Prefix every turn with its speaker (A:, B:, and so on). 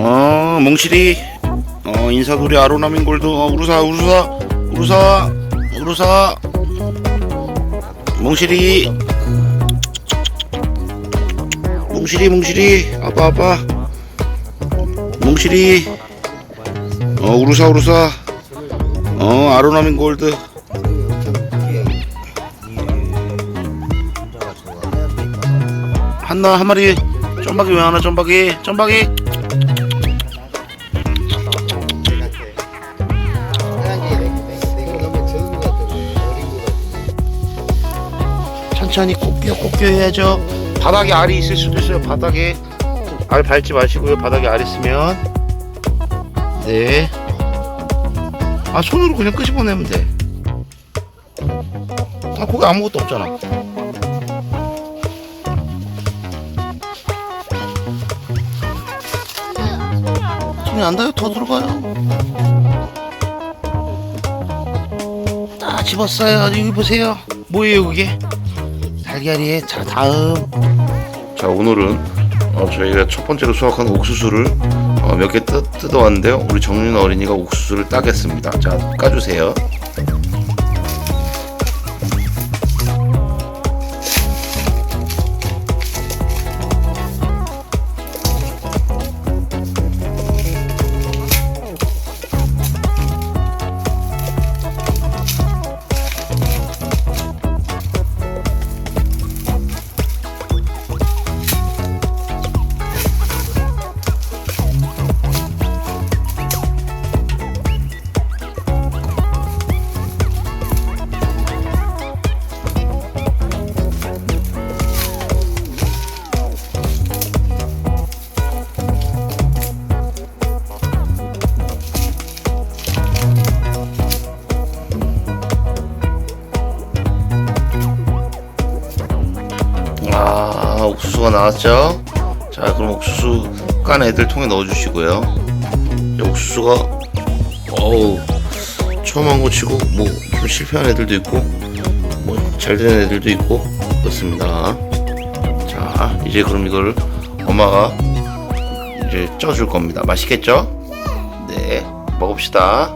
A: 어 몽실이. 어 인사돌이 아로나민 골드. 어 우루사 우루사 우루사 우루사. 몽실이. 몽실이 몽실이. 아빠 아빠. 몽실이. 어 우루사 우루사. 어 아로나민 골드. 한나 한 마리 점박이 왜 하나 점박이? 점박이 천천히 곱겨 곱겨 해야죠. 바닥에 알이 있을 수도 있어요. 바닥에 알 밟지 마시고요. 바닥에 알 있으면. 네 아 손으로 그냥 끄집어내면 돼 아 거기 아무것도 없잖아. 손이 안 닿아요? 더 들어가요. 다 집었어요. 여기 보세요. 뭐예요 그게 달걀이에 자 다음. 자 오늘은 어, 저희가 첫 번째로 수확한 옥수수를 어, 몇 개 뜯어왔는데요. 우리 정윤 어린이가 옥수수를 따겠습니다. 자 까주세요 아 옥수수가 나왔죠? 자 그럼 옥수수 깐 애들 통에 넣어주시고요. 이 옥수수가 어우 처음 한 거 치고 뭐 좀 실패한 애들도 있고 뭐 잘된 애들도 있고 그렇습니다. 자 이제 그럼 이걸 엄마가 이제 쪄줄 겁니다. 맛있겠죠? 네 먹읍시다